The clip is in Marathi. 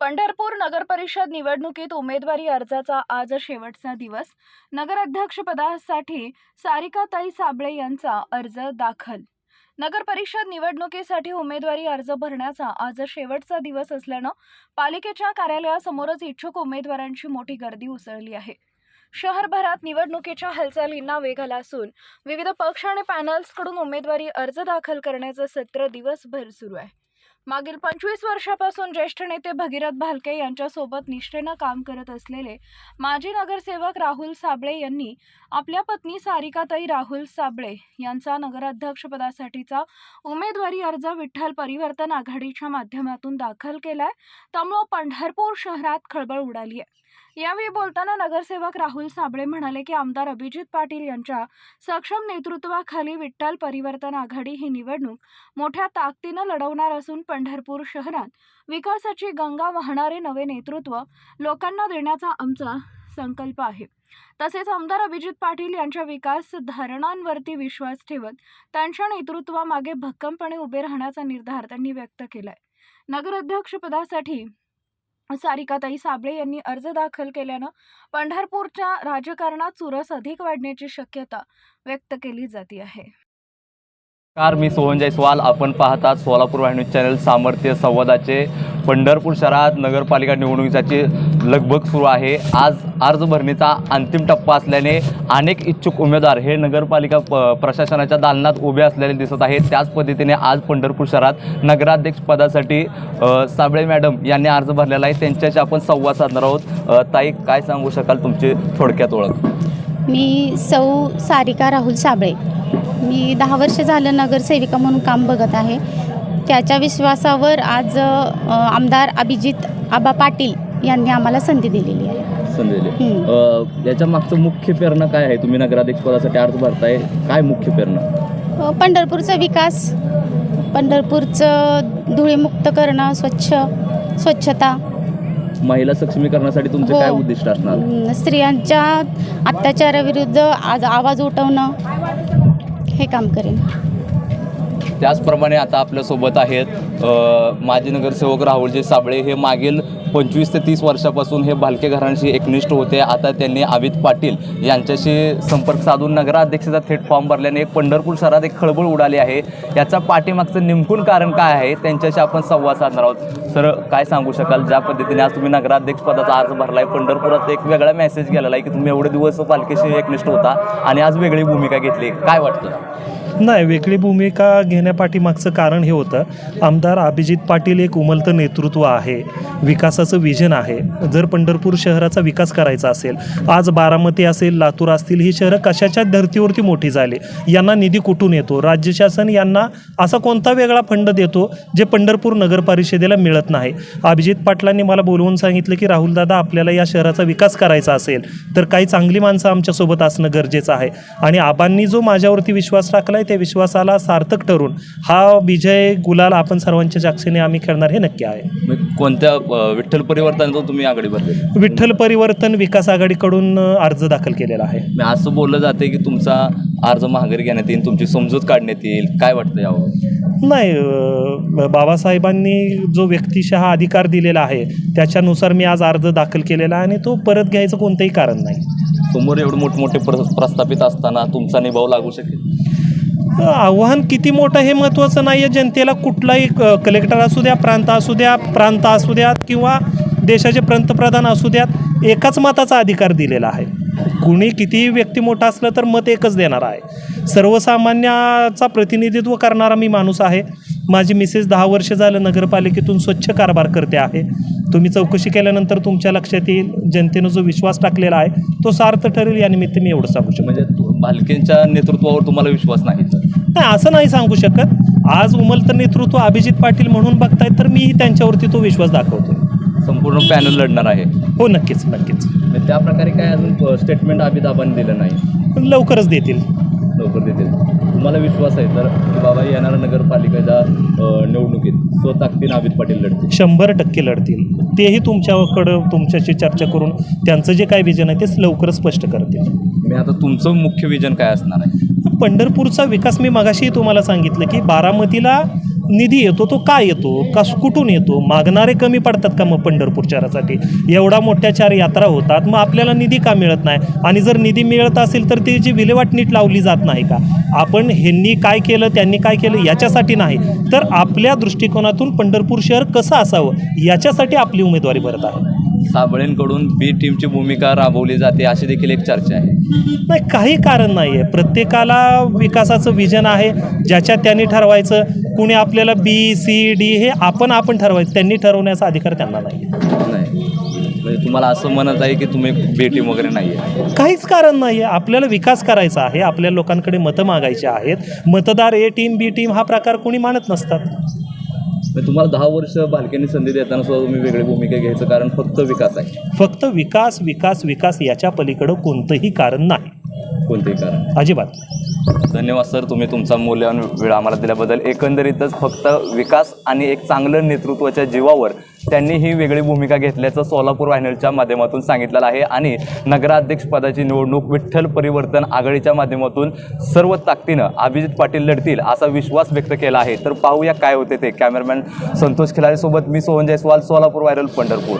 पंढरपूर नगर परिषद निवडणुकीत उमेदवारी अर्जाचा आज शेवटचा दिवस. नगराध्यक्षपदासाठी सारिकाताई साबळे यांचा अर्ज दाखल. नगर परिषद निवडणुकीसाठी उमेदवारी अर्ज भरण्याचा आज शेवटचा दिवस असल्यानं पालिकेच्या कार्यालयासमोरच इच्छुक उमेदवारांची मोठी गर्दी उसळली आहे. शहरभरात निवडणुकीच्या हालचालींना वेग आला असून विविध पक्ष आणि पॅनल्सकडून उमेदवारी अर्ज दाखल करण्याचं सत्र दिवसभर सुरू आहे. मागील पंचवीस वर्षापासून ज्येष्ठ नेते भगीरथ भालके यांच्यासोबत निष्ठेनं काम करत असलेले माजी नगरसेवक राहुल साबळे यांनी आपल्या पत्नी सारिकाताई राहुल साबळे यांचा नगराध्यक्षपदासाठीचा उमेदवारी अर्ज विठ्ठल परिवर्तन आघाडीच्या माध्यमातून दाखल केलाय. त्यामुळं पंढरपूर शहरात खळबळ उडाली आहे यावेळी बोलताना नगरसेवक राहुल साबळे म्हणाले की आमदार अभिजित पाटील यांच्या सक्षम नेतृत्वाखाली विठ्ठल परिवर्तन आघाडी ही निवडणूक मोठ्या ताकदीनं लढवणार असून पंढरपूर शहरात विकासाची गंगा वाहणारे नवे नेतृत्व लोकांना देण्याचा आमचा संकल्प आहे. तसेच आमदार अभिजित पाटील यांच्या विकास धारणांवरती विश्वास ठेवत त्यांच्या नेतृत्वामागे भक्कमपणे उभे राहण्याचा निर्धार त्यांनी व्यक्त केलाय. नगराध्यक्षपदासाठी सारिकाताई साबळे यांनी अर्ज दाखल केल्यानं पंढरपूरच्या राजकारणात चुरस अधिक वाढण्याची शक्यता व्यक्त केली जाते आहे. कार मी सोहन जयस्वाल आपण पाहतात सोलापूर वाहिनी चॅनल सामर्थ्य संवादाचे. पंढरपूर शहरात नगरपालिका निवडणुकीची लगबग सुरू आहे. आज अर्ज भरणीचा अंतिम टप्पा असल्याने अनेक इच्छुक उमेदवार हे नगरपालिका प प्रशासनाच्या दालनात उभे असलेले दिसत आहेत. त्याच पद्धतीने आज पंढरपूर शहरात नगराध्यक्षपदासाठी अ, साबळे मॅडम यांनी अर्ज भरलेला आहे. त्यांच्याशी आपण संवाद साधणार आहोत. ताई काय सांगू शकाल तुमची थोडक्यात ओळख? मी सौ सारिका राहुल साबळे. मी दहा वर्ष झालं नगरसेविका म्हणून काम बघत आहे. त्याच्या विश्वासावर आज आमदार अभिजित आबा पाटील यांनी आम्हाला संधी दिलेली आहे. याच्या मागचं मुख्य प्रेरणा काय आहे? तुम्ही नगराध्यक्षपदासाठी अर्ज भरताय. काय मुख्य प्रेरणा? पंढरपूरचा विकास पंढरपूरचं धुळीमुक्त करणं स्वच्छ स्वच्छता. महिला सक्षमीकरणासाठी तुमचे हो. काय उद्दिष्ट असणार? स्त्रियांच्या अत्याचाराविरुद्ध आज आवाज उठवणं हे काम करेन. त्याचप्रमाणे आता आपल्यासोबत आहेत अ, माजी नगरसेवक राहुलजी साबळे. हे मागील पंचवीस ते तीस वर्षापासून हे भालके घरांशी एकनिष्ठ होते. आता त्यांनी अमित पाटील यांच्याशी संपर्क साधून नगराध्यक्षाचा थेट फॉर्म भरल्याने पंढरपूर शहरात एक खळबळ उडाली आहे. याचा पाठीमागचं नेमकून कारण काय आहे? त्यांच्याशी आपण संवाद साधणार आहोत. सर काय सांगू शकाल? ज्या पद्धतीने आज तुम्ही नगराध्यक्षपदाचा अर्ज भरला आहे पंढरपुरात एक वेगळा मेसेज गेलेला आहे की तुम्ही एवढे दिवस पालखीशी एकनिष्ठ होता आणि आज वेगळी भूमिका घेतली. काय वाटतं? नाही वेगळी भूमिका घेण्यापाठीमागचं कारण हे होतं. आमदार अभिजित पाटील एक उमलतं नेतृत्व आहे. विकास विकासाचं विजन आहे. जर पंढरपूर शहराचा विकास करायचा असेल आज बारामती असेल लातूर असतील ही शहरं कशाच्या धर्तीवरती मोठी झाली? यांना निधी कुठून येतो? राज्य शासन यांना असा कोणता वेगळा फंड देतो जे पंढरपूर नगर परिषदेला मिळत नाही? अभिजित पाटलांनी मला बोलवून सांगितलं की राहुल दादा आपल्याला या शहराचा विकास करायचा असेल तर काही चांगली माणसं आमच्यासोबत असणं गरजेचं आहे. आणि आबांनी जो माझ्यावरती विश्वास टाकला आहे त्या विश्वासाला सार्थक ठरून हा विजय गुलाल आपण सर्वांच्या जाक्षीने आम्ही खेळणार हे नक्की आहे. कोणत्या विठ्ठल परिवर्तनाचं तुम्ही आघाडी भरली विठ्ठल परिवर्तन विकास आघाडीकडून अर्ज दाखल केलेला आहे. असं बोललं जाते की तुमचा अर्ज माघारी घेण्यात येईल तुमची समजूत काढण्यात येईल. काय वाटतं यावर? नाही बाबासाहेबांनी जो व्यक्तिशः अधिकार दिलेला आहे त्याच्यानुसार मी आज अर्ज दाखल केलेला आहे आणि तो परत घ्यायचं कोणतंही कारण नाही. समोर एवढे मोठमोठे प्र प्रस्थापित असताना तुमचा निभाव लागू शकेल? आव्हान किती मोठं हे महत्त्वाचं नाही आहे जनतेला कुठलाही क- कलेक्टर असू द्या प्रांत असू द्या प्रांत असू द्यात किंवा देशाचे पंतप्रधान असू द्यात एकाच मताचा अधिकार दिलेला आहे. कुणी कितीही व्यक्ती मोठा असलं तर मत एकच देणार आहे. सर्वसामान्याचा प्रतिनिधित्व करणारा मी माणूस आहे. माझी मिसेस दहा वर्ष झालं नगरपालिकेतून स्वच्छ कारभार करते आहे. तुम्ही चौकशी केल्यानंतर तुमच्या लक्षात येईल जनतेनं जो विश्वास टाकलेला आहे तो सार्थ ठरेल यानिमित्त मी एवढं सांगू शकतो. म्हणजे तु- भालकेंच्या नेतृत्वावर तुम्हाला विश्वास नाही तर? नाही असं नाही सांगू शकत. आज उमलतं नेतृत्व अभिजित पाटील म्हणून बघतायत तर मीही त्यांच्यावरती तो विश्वास दाखवतो संपूर्ण पॅनल लढणार आहे. हो नक्कीच नक्कीच. म्हणजे त्या प्रकारे काय अजून स्टेटमेंट अमिताभांनी दिलं नाही? लवकरच देतील. लवकर देतील. तुम्हाला विश्वास आहे तर की बाबा येणाऱ्या नगरपालिकेच्या अ, निवडणुकीत स्वताकदीन अमित पाटील लढतील. शंभर टक्के लढतील. तेही तुमच्याकडं तुमच्याशी चर्चा करून त्यांचं जे काय विजन आहे तेच लवकरच स्पष्ट करतील. मी आता तुमचं मुख्य विजन काय असणार आहे? पंढरपूरचा विकास मी मगाशी तुम्हाला सांगितलं की बारामतीला निधी येतो तो का येतो? कस कुठून येतो? मागणारे कमी पडतात का मग पंढरपूर शहरासाठी? एवढा मोठ्या चार यात्रा होतात मग आपल्याला निधी का मिळत नाही? आणि जर निधी मिळत असेल तर त्याची विल्हेवाट नीट लावली जात नाही का? आपण ह्यांनी काय केलं त्यांनी काय केलं याच्यासाठी नाही. तर आपल्या दृष्टिकोनातून पंढरपूर शहर कसं असावं याच्यासाठी आपली उमेदवारी भरत आहे. साबळेंकडून बी टीमची भूमिका राबवली जाते अशी देखील एक चर्चा आहे. नाही काही कारण नाही आहे प्रत्येकाला विकासाचं विजन आहे ज्याच्यात त्यांनी ठरवायचं. कुणी आपल्याला बी सी डी हे आपण आपण ठरवायचं. त्यांनी ठरवण्याचा अधिकार त्यांना नाही. नाही. म्हणजे तुम्हाला असं म्हणत आहे की तुम्ही बी टीम वगैरे नाही आहे काहीच कारण नाही आहे आपल्याला विकास करायचा आहे. आपल्या लोकांकडे मतं मागायची आहेत. मतदार ए टीम बी टीम हा प्रकार कोणी मानत नसतात. म्हणजे तुम्हाला दहा वर्ष भालक्यांनी संधी देताना सुद्धा तुम्ही वेगळी भूमिका घ्यायचं कारण फक्त विकास आहे. फक्त विकास विकास विकास याच्या पलीकडं कोणतंही कारण नाही. कोणतेही कारण. अजिबात. नाही. धन्यवाद सर. तुम्ही तुमचा मूल्यवान वेळ आम्हाला दिल्याबद्दल. एकंदरीतच फक्त विकास आणि एक चांगलं नेतृत्वाच्या जीवावर त्यांनी ही वेगळी भूमिका घेतल्याचं सोलापूर वाहिनीच्या माध्यमातून सांगितलेलं आहे. आणि नगराध्यक्षपदाची निवडणूक विठ्ठल परिवर्तन आघाडीच्या माध्यमातून सर्व ताकदीनं अभिजित पाटील लढतील असा विश्वास व्यक्त केला आहे. तर पाहूया काय होते ते. कॅमेरामॅन संतोष खिलारीसोबत मी सोहन जयस्वाल सोलापूर व्हायरल पंढरपूर.